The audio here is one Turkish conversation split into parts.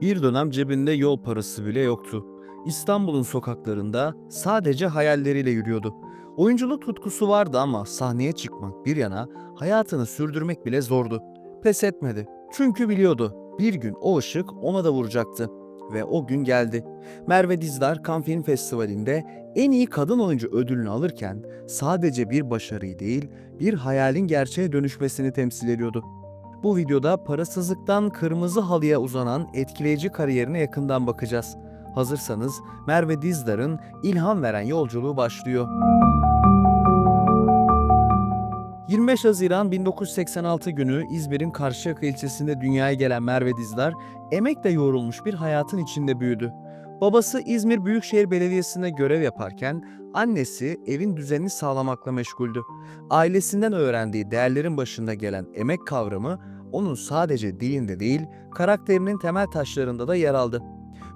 Bir dönem cebinde yol parası bile yoktu. İstanbul'un sokaklarında sadece hayalleriyle yürüyordu. Oyunculuk tutkusu vardı ama sahneye çıkmak bir yana hayatını sürdürmek bile zordu. Pes etmedi. Çünkü biliyordu bir gün o ışık ona da vuracaktı. Ve o gün geldi. Merve Dizdar Cannes Film Festivali'nde en iyi kadın oyuncu ödülünü alırken sadece bir başarıyı değil, bir hayalin gerçeğe dönüşmesini temsil ediyordu. Bu videoda parasızlıktan kırmızı halıya uzanan etkileyici kariyerine yakından bakacağız. Hazırsanız Merve Dizdar'ın ilham veren yolculuğu başlıyor. 25 Haziran 1986 günü İzmir'in Karşıyaka ilçesinde dünyaya gelen Merve Dizdar, emekle yoğrulmuş bir hayatın içinde büyüdü. Babası İzmir Büyükşehir Belediyesi'nde görev yaparken annesi evin düzenini sağlamakla meşguldü. Ailesinden öğrendiği değerlerin başında gelen emek kavramı onun sadece dilinde değil, karakterinin temel taşlarında da yer aldı.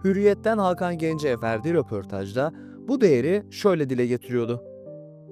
Hürriyet'ten Hakan Gence'ye verdiği röportajda bu değeri şöyle dile getiriyordu.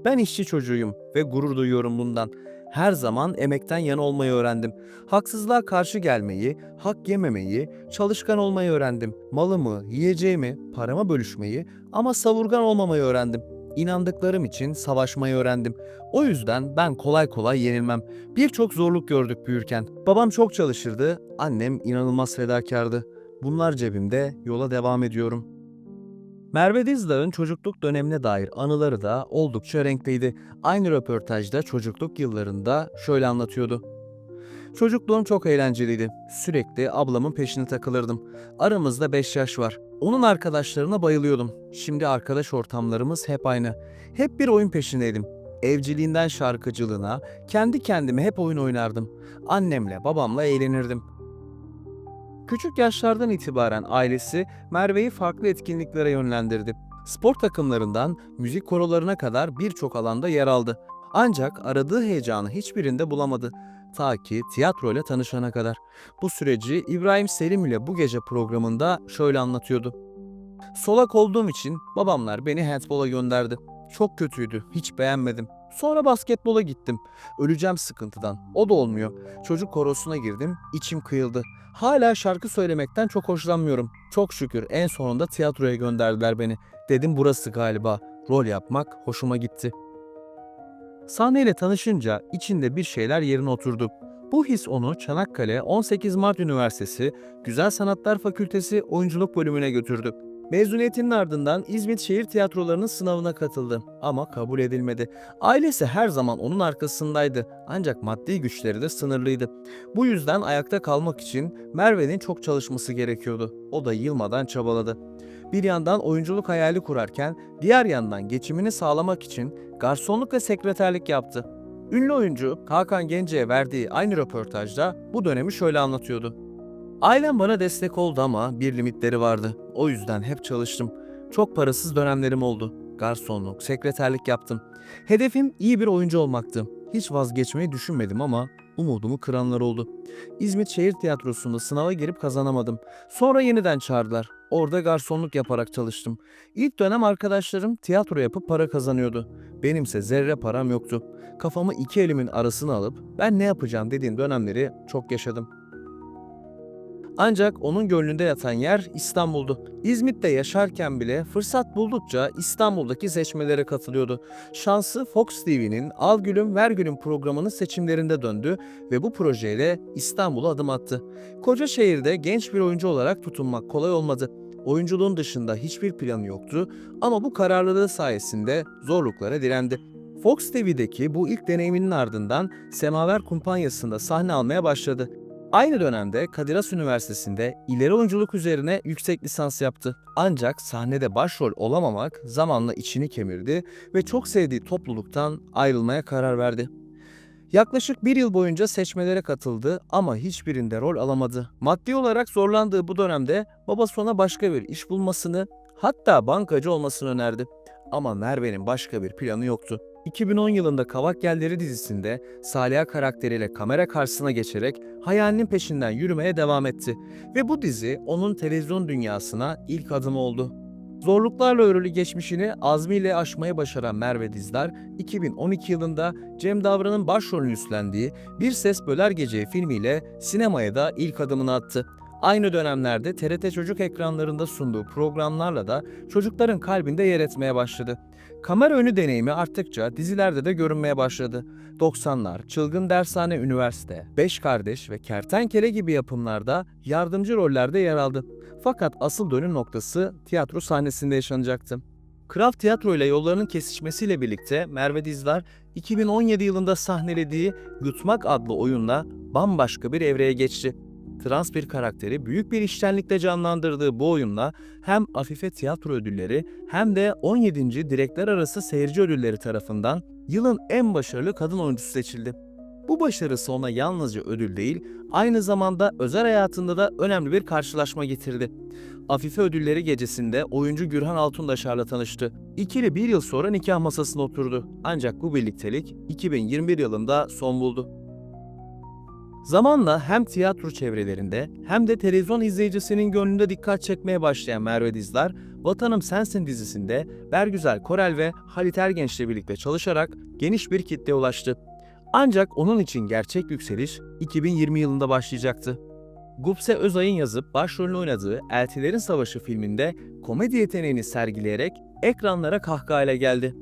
Ben işçi çocuğuyum ve gurur duyuyorum bundan. Her zaman emekten yana olmayı öğrendim. Haksızlığa karşı gelmeyi, hak yememeyi, çalışkan olmayı öğrendim. Malımı, yiyeceğimi, paramı bölüşmeyi ama savurgan olmamayı öğrendim. İnandıklarım için savaşmayı öğrendim. O yüzden ben kolay kolay yenilmem. Birçok zorluk gördük büyürken. Babam çok çalışırdı, annem inanılmaz fedakardı. Bunlar cebimde, yola devam ediyorum. Merve Dizdar'ın çocukluk dönemine dair anıları da oldukça renkliydi. Aynı röportajda çocukluk yıllarında şöyle anlatıyordu. Çocukluğum çok eğlenceliydi. Sürekli ablamın peşine takılırdım. Aramızda 5 yaş var. Onun arkadaşlarına bayılıyordum. Şimdi arkadaş ortamlarımız hep aynı. Hep bir oyun peşindeydim. Evciliğinden şarkıcılığına, kendi kendime hep oyun oynardım. Annemle, babamla eğlenirdim. Küçük yaşlardan itibaren ailesi Merve'yi farklı etkinliklere yönlendirdi. Spor takımlarından müzik korolarına kadar birçok alanda yer aldı. Ancak aradığı heyecanı hiçbirinde bulamadı. Ta ki tiyatro ile tanışana kadar. Bu süreci İbrahim Selim ile bu gece programında şöyle anlatıyordu. Solak olduğum için babamlar beni handbola gönderdi. Çok kötüydü, hiç beğenmedim. Sonra basketbola gittim. Öleceğim sıkıntıdan. O da olmuyor. Çocuk korosuna girdim, içim kıyıldı. Hala şarkı söylemekten çok hoşlanmıyorum. Çok şükür en sonunda tiyatroya gönderdiler beni. Dedim burası galiba. Rol yapmak hoşuma gitti. Sahneyle tanışınca içinde bir şeyler yerine oturdu. Bu his onu Çanakkale 18 Mart Üniversitesi Güzel Sanatlar Fakültesi Oyunculuk bölümüne götürdü. Mezuniyetinin ardından İzmit Şehir Tiyatroları'nın sınavına katıldı ama kabul edilmedi. Ailesi her zaman onun arkasındaydı ancak maddi güçleri de sınırlıydı. Bu yüzden ayakta kalmak için Merve'nin çok çalışması gerekiyordu. O da yılmadan çabaladı. Bir yandan oyunculuk hayali kurarken diğer yandan geçimini sağlamak için garsonluk ve sekreterlik yaptı. Ünlü oyuncu Hakan Gence'ye verdiği aynı röportajda bu dönemi şöyle anlatıyordu. Ailem bana destek oldu ama bir limitleri vardı. O yüzden hep çalıştım. Çok parasız dönemlerim oldu. Garsonluk, sekreterlik yaptım. Hedefim iyi bir oyuncu olmaktı. Hiç vazgeçmeyi düşünmedim ama umudumu kıranlar oldu. İzmit Şehir Tiyatrosu'nda sınava girip kazanamadım. Sonra yeniden çağırdılar. Orada garsonluk yaparak çalıştım. İlk dönem arkadaşlarım tiyatro yapıp para kazanıyordu. Benimse zerre param yoktu. Kafamı iki elimin arasına alıp ben ne yapacağım dediğim dönemleri çok yaşadım. Ancak onun gönlünde yatan yer İstanbul'du. İzmit'te yaşarken bile fırsat buldukça İstanbul'daki seçmelere katılıyordu. Şansı Fox TV'nin Al Gülüm Ver Gülüm programının seçimlerinde döndü ve bu projeyle İstanbul'a adım attı. Koca şehirde genç bir oyuncu olarak tutunmak kolay olmadı. Oyunculuğun dışında hiçbir planı yoktu ama bu kararlılığı sayesinde zorluklara direndi. Fox TV'deki bu ilk deneyiminin ardından Semaver Kumpanyası'nda sahne almaya başladı. Aynı dönemde Kadir Has Üniversitesi'nde ileri oyunculuk üzerine yüksek lisans yaptı. Ancak sahnede başrol olamamak zamanla içini kemirdi ve çok sevdiği topluluktan ayrılmaya karar verdi. Yaklaşık bir yıl boyunca seçmelere katıldı ama hiçbirinde rol alamadı. Maddi olarak zorlandığı bu dönemde babası ona başka bir iş bulmasını hatta bankacı olmasını önerdi. Ama Merve'nin başka bir planı yoktu. 2010 yılında Kavak Yelleri dizisinde Saliha karakteriyle kamera karşısına geçerek hayalinin peşinden yürümeye devam etti. Ve bu dizi onun televizyon dünyasına ilk adımı oldu. Zorluklarla örülü geçmişini azmiyle aşmayı başaran Merve Dizdar, 2012 yılında Cem Davran'ın başrolünü üstlendiği Bir Ses Böler Gece'yi filmiyle sinemaya da ilk adımını attı. Aynı dönemlerde TRT Çocuk ekranlarında sunduğu programlarla da çocukların kalbinde yer etmeye başladı. Kamera önü deneyimi arttıkça dizilerde de görünmeye başladı. 90'lar, Çılgın Dershane Üniversite, Beş Kardeş ve Kertenkele gibi yapımlarda yardımcı rollerde yer aldı. Fakat asıl dönüm noktası tiyatro sahnesinde yaşanacaktı. Kral Tiyatro ile yollarının kesişmesiyle birlikte Merve Dizdar 2017 yılında sahnelediği Yutmak adlı oyunla bambaşka bir evreye geçti. Trans bir karakteri büyük bir iştenlikle canlandırdığı bu oyunla hem Afife Tiyatro Ödülleri hem de 17. Direkler Arası Seyirci Ödülleri tarafından yılın en başarılı kadın oyuncusu seçildi. Bu başarısı ona yalnızca ödül değil, aynı zamanda özel hayatında da önemli bir karşılaşma getirdi. Afife Ödülleri gecesinde oyuncu Gürhan Altundaşar'la tanıştı. İkili bir yıl sonra nikah masasına oturdu. Ancak bu birliktelik 2021 yılında son buldu. Zamanla hem tiyatro çevrelerinde hem de televizyon izleyicisinin gönlünde dikkat çekmeye başlayan Merve Dizdar, Vatanım Sensin dizisinde Bergüzel Korel ve Halit Ergenç'le birlikte çalışarak geniş bir kitleye ulaştı. Ancak onun için gerçek yükseliş 2020 yılında başlayacaktı. Gupse Özay'ın yazıp başrolünü oynadığı Eltilerin Savaşı filminde komedi yeteneğini sergileyerek ekranlara kahkahayla geldi.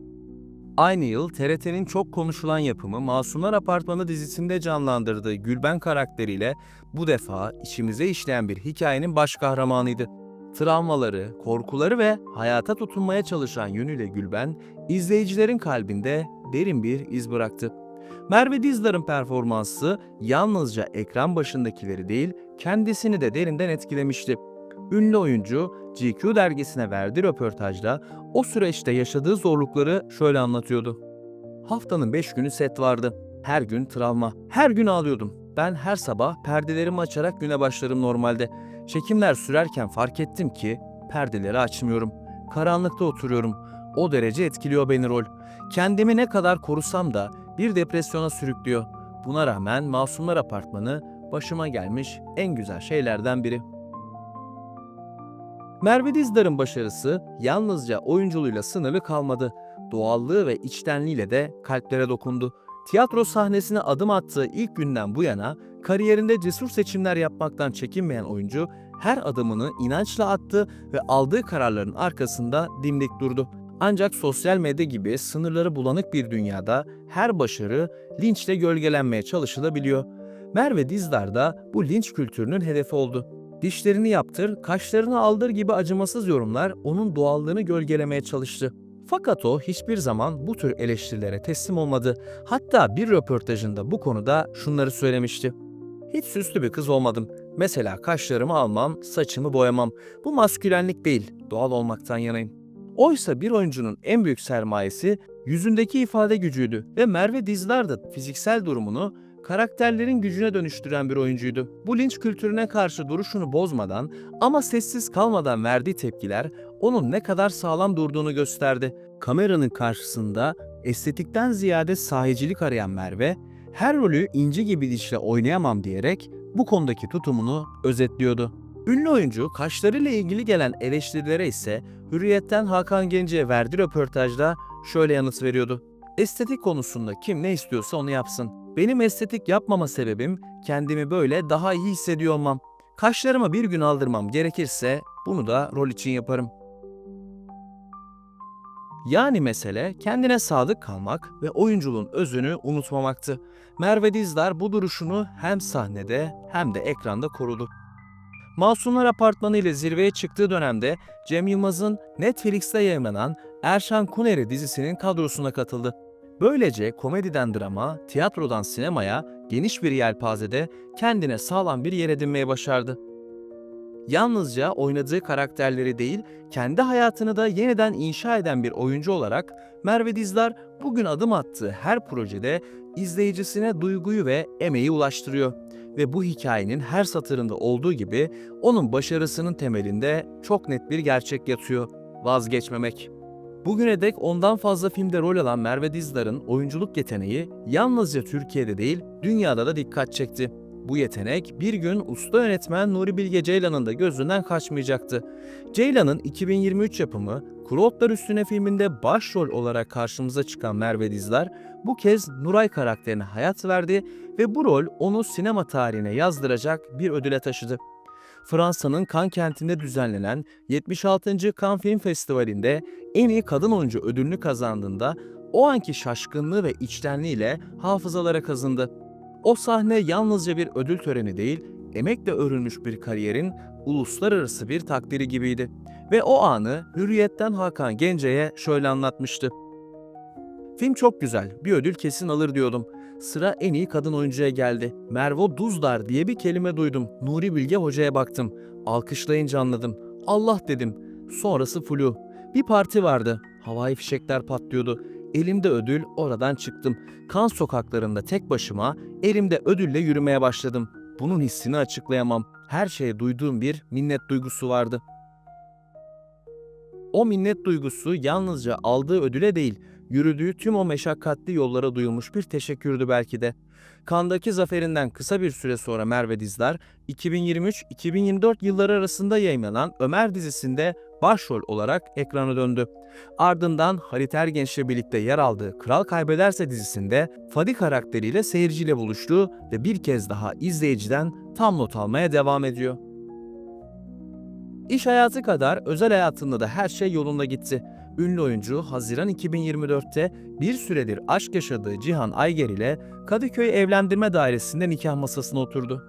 Aynı yıl TRT'nin çok konuşulan yapımı Masumlar Apartmanı dizisinde canlandırdığı Gülben karakteriyle bu defa içimize işleyen bir hikayenin baş kahramanıydı. Travmaları, korkuları ve hayata tutunmaya çalışan yönüyle Gülben, izleyicilerin kalbinde derin bir iz bıraktı. Merve Dizdar'ın performansı yalnızca ekran başındakileri değil, kendisini de derinden etkilemişti. Ünlü oyuncu GQ dergisine verdiği röportajda o süreçte yaşadığı zorlukları şöyle anlatıyordu. Haftanın 5 günü set vardı. Her gün travma. Her gün ağlıyordum. Ben her sabah perdelerimi açarak güne başlarım normalde. Çekimler sürerken fark ettim ki perdeleri açmıyorum. Karanlıkta oturuyorum. O derece etkiliyor beni rol. Kendimi ne kadar korusam da bir depresyona sürüklüyor. Buna rağmen Masumlar Apartmanı başıma gelmiş en güzel şeylerden biri. Merve Dizdar'ın başarısı yalnızca oyunculuğuyla sınırlı kalmadı. Doğallığı ve içtenliğiyle de kalplere dokundu. Tiyatro sahnesine adım attığı ilk günden bu yana kariyerinde cesur seçimler yapmaktan çekinmeyen oyuncu her adımını inançla attı ve aldığı kararların arkasında dimdik durdu. Ancak sosyal medya gibi sınırları bulanık bir dünyada her başarı linçle gölgelenmeye çalışılabiliyor. Merve Dizdar da bu linç kültürünün hedefi oldu. Dişlerini yaptır, kaşlarını aldır gibi acımasız yorumlar onun doğallığını gölgelemeye çalıştı. Fakat o hiçbir zaman bu tür eleştirilere teslim olmadı. Hatta bir röportajında bu konuda şunları söylemişti. Hiç süslü bir kız olmadım. Mesela kaşlarımı almam, saçımı boyamam. Bu maskülenlik değil, doğal olmaktan yanayım. Oysa bir oyuncunun en büyük sermayesi yüzündeki ifade gücüydü ve Merve Dizdar da fiziksel durumunu karakterlerin gücüne dönüştüren bir oyuncuydu. Bu linç kültürüne karşı duruşunu bozmadan ama sessiz kalmadan verdiği tepkiler onun ne kadar sağlam durduğunu gösterdi. Kameranın karşısında estetikten ziyade sahicilik arayan Merve, her rolü inci gibi dişle oynayamam diyerek bu konudaki tutumunu özetliyordu. Ünlü oyuncu kaşlarıyla ilgili gelen eleştirilere ise Hürriyet'ten Hakan Gence'ye verdiği röportajda şöyle yanıt veriyordu. Estetik konusunda kim ne istiyorsa onu yapsın. Benim estetik yapmama sebebim kendimi böyle daha iyi hissediyor olmam. Kaşlarıma bir gün aldırmam gerekirse bunu da rol için yaparım. Yani mesele kendine sadık kalmak ve oyunculuğun özünü unutmamaktı. Merve Dizdar bu duruşunu hem sahnede hem de ekranda korudu. Masumlar Apartmanı ile zirveye çıktığı dönemde Cem Yılmaz'ın Netflix'te yayınlanan Erşan Kuneri dizisinin kadrosuna katıldı. Böylece komediden drama, tiyatrodan sinemaya geniş bir yelpazede kendine sağlam bir yer edinmeye başardı. Yalnızca oynadığı karakterleri değil, kendi hayatını da yeniden inşa eden bir oyuncu olarak Merve Dizdar bugün adım attığı her projede izleyicisine duyguyu ve emeği ulaştırıyor. Ve bu hikayenin her satırında olduğu gibi onun başarısının temelinde çok net bir gerçek yatıyor. Vazgeçmemek. Bugüne dek ondan fazla filmde rol alan Merve Dizdar'ın oyunculuk yeteneği yalnızca Türkiye'de değil, dünyada da dikkat çekti. Bu yetenek bir gün usta yönetmen Nuri Bilge Ceylan'ın da gözünden kaçmayacaktı. Ceylan'ın 2023 yapımı Kuru Üstüne filminde başrol olarak karşımıza çıkan Merve Dizdar bu kez Nuray karakterine hayat verdi ve bu rol onu sinema tarihine yazdıracak bir ödüle taşıdı. Fransa'nın Cannes kentinde düzenlenen 76. Cannes Film Festivali'nde en iyi kadın oyuncu ödülünü kazandığında o anki şaşkınlığı ve içtenliğiyle hafızalara kazındı. O sahne yalnızca bir ödül töreni değil, emekle örülmüş bir kariyerin uluslararası bir takdiri gibiydi. Ve o anı Hürriyet'ten Hakan Gence'ye şöyle anlatmıştı. Film çok güzel, bir ödül kesin alır diyordum. Sıra en iyi kadın oyuncuya geldi. Merve Duzdar diye bir kelime duydum. Nuri Bilge Hoca'ya baktım. Alkışlayınca anladım. Allah dedim. Sonrası flu. Bir parti vardı. Havai fişekler patlıyordu. Elimde ödül, oradan çıktım. Kan sokaklarında tek başıma, elimde ödülle yürümeye başladım. Bunun hissini açıklayamam. Her şeye duyduğum bir minnet duygusu vardı. O minnet duygusu yalnızca aldığı ödüle değil, yürüdüğü tüm o meşakkatli yollara duyulmuş bir teşekkürdü belki de. Kandaki zaferinden kısa bir süre sonra Merve Dizdar, 2023-2024 yılları arasında yayınlanan Ömer dizisinde başrol olarak ekrana döndü. Ardından Halit Ergenç'le birlikte yer aldığı Kral Kaybederse dizisinde Fadi karakteriyle seyirciyle buluştu ve bir kez daha izleyiciden tam not almaya devam ediyor. İş hayatı kadar özel hayatında da her şey yolunda gitti. Ünlü oyuncu Haziran 2024'te bir süredir aşk yaşadığı Cihan Ayger ile Kadıköy Evlendirme Dairesi'nde nikah masasına oturdu.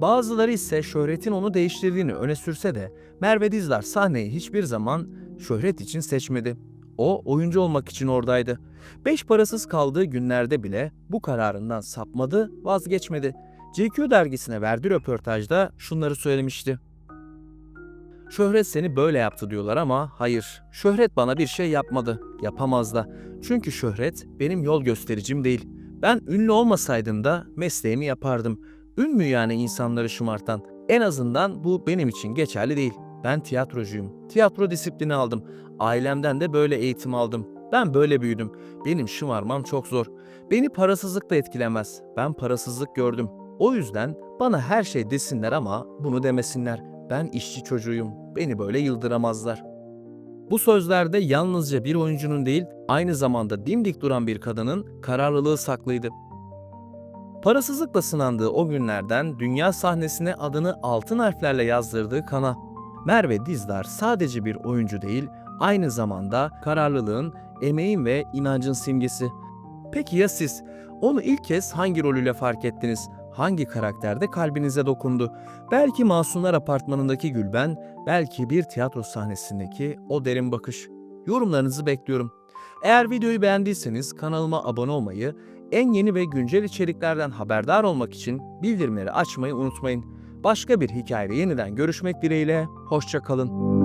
Bazıları ise şöhretin onu değiştirdiğini öne sürse de Merve Dizdar sahneyi hiçbir zaman şöhret için seçmedi. O oyuncu olmak için oradaydı. Beş parasız kaldığı günlerde bile bu kararından sapmadı, vazgeçmedi. GQ dergisine verdiği röportajda şunları söylemişti. Şöhret seni böyle yaptı diyorlar ama hayır. Şöhret bana bir şey yapmadı. Yapamaz da. Çünkü şöhret benim yol göstericim değil. Ben ünlü olmasaydım da mesleğimi yapardım. Ün mü yani insanları şımartan? En azından bu benim için geçerli değil. Ben tiyatrocuyum. Tiyatro disiplini aldım. Ailemden de böyle eğitim aldım. Ben böyle büyüdüm. Benim şımarmam çok zor. Beni parasızlık da etkilemez. Ben parasızlık gördüm. O yüzden bana her şey desinler ama bunu demesinler. Ben işçi çocuğuyum. Beni böyle yıldıramazlar. Bu sözlerde yalnızca bir oyuncunun değil, aynı zamanda dimdik duran bir kadının kararlılığı saklıydı. Parasızlıkla sınandığı o günlerden dünya sahnesine adını altın harflerle yazdırdığı Kana. Merve Dizdar sadece bir oyuncu değil, aynı zamanda kararlılığın, emeğin ve inancın simgesi. Peki ya siz? Onu ilk kez hangi rolüyle fark ettiniz? Hangi karakterde kalbinize dokundu? Belki Masumlar Apartmanı'ndaki Gülben, belki bir tiyatro sahnesindeki o derin bakış. Yorumlarınızı bekliyorum. Eğer videoyu beğendiyseniz kanalıma abone olmayı, en yeni ve güncel içeriklerden haberdar olmak için bildirimleri açmayı unutmayın. Başka bir hikayede yeniden görüşmek dileğiyle, hoşça kalın.